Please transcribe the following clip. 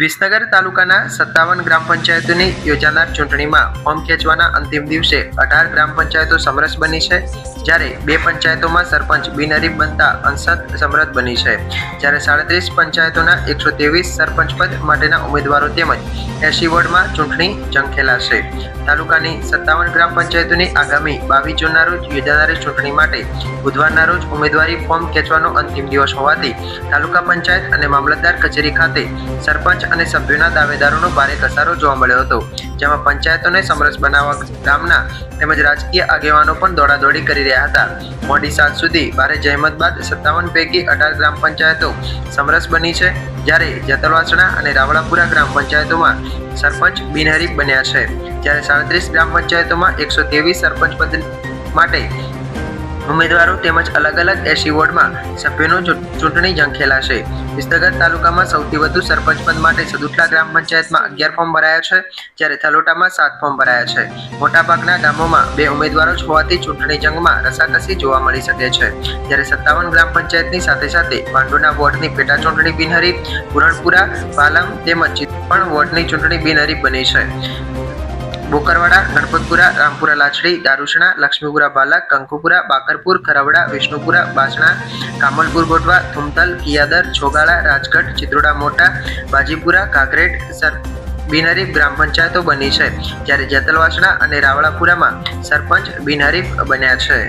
વિસનગર તાલુકાના સત્તાવન ગ્રામ પંચાયતોની યોજાનાર ચૂંટણીમાં ફોર્મ ખેંચવાના અંતિમ દિવસે અઢાર ગ્રામ પંચાયતો સમરસ બની છે, જ્યારે બે પંચાયતોમાં સરપંચ બિનહરીફ બનતા અંશત સમરસ બની છે. જ્યારે સાડત્રીસ પંચાયતોના એકસો ત્રેવીસ સરપંચ પદ માટેના ઉમેદવારો તેમજ એસી વોર્ડમાં ચૂંટણી જંગ ખેલાશે તાલુકાની સત્તાવન ગ્રામ પંચાયતોની આગામી બાવીસ જૂનના રોજ યોજાનારી ચૂંટણી માટે બુધવારના રોજ ઉમેદવારી ફોર્મ ખેંચવાનો અંતિમ દિવસ હોવાથી તાલુકા પંચાયત અને મામલતદાર કચેરી ખાતે સરપંચ અને સભ્યોના દાવેદારોનો ભારે ઘસારો જોવા મળ્યો હતો, જેમાં પંચાયતોને સમરસ બનાવવા ગામના તેમજ રાજકીય આગેવાનો પણ દોડાદોડી કરી રહ્યા હતા. મોડી સાંજ સુધી ભારે જહેમત બાદ સત્તાવન પૈકી અઢાર ગ્રામ પંચાયતો સમરસ બની છે, જ્યારે જતલવાસણા અને રાવળાપુરા ગ્રામ પંચાયતોમાં સરપંચ બિનહરીફ બન્યા છે, જ્યારે સાડત્રીસ ગ્રામ પંચાયતોમાં એકસો ત્રેવીસ સરપંચ પદ માટે ઉમેદવારો તેમજ અલગ અલગ એસી વોર્ડમાં સભ્યોનો ચૂંટણી જંગ ખેલાશે. વિસનગર તાલુકામાં સૌથી વધુ સરપંચ પદ માટે સદુટલા ગ્રામ પંચાયતમાં અગિયાર ફોર્મ ભરાયા છે, જ્યારે થલોટામાં સાત ફોર્મ ભરાયા છે. મોટાભાગના ગામોમાં બે ઉમેદવારો જ હોવાથી ચૂંટણી જંગમાં રસાકસી જોવા મળી શકે છે. જ્યારે સત્તાવન ગ્રામ પંચાયતની સાથે સાથે પાંડુના વોર્ડની પેટા ચૂંટણી બિનહરીફ, પુરણપુરા, પાલમ તેમજ પણ વોર્ડની ચૂંટણી બિનહરીફ બની છે. બોકરવાડા, ગણપતપુરા, રામપુરા, લાછડી, દારૂસણા, લક્ષ્મીપુરા, બાલક, કંકુપુરા, બાકરપુર, ખરવડા, વિષ્ણુપુરા, બાસણા, કામલપુર ગોટવા થુમતલ કિયાદર, છોગાળા, રાજગઢ, ચિત્રોડા, મોટા, બાજીપુરા કાકરેટ સર, બિનહરીફ ગ્રામ પંચાયતો બની છે, જ્યારે જેતલવાસણા અને રાવળાપુરામાં સરપંચ બિનહરીફ બન્યા છે.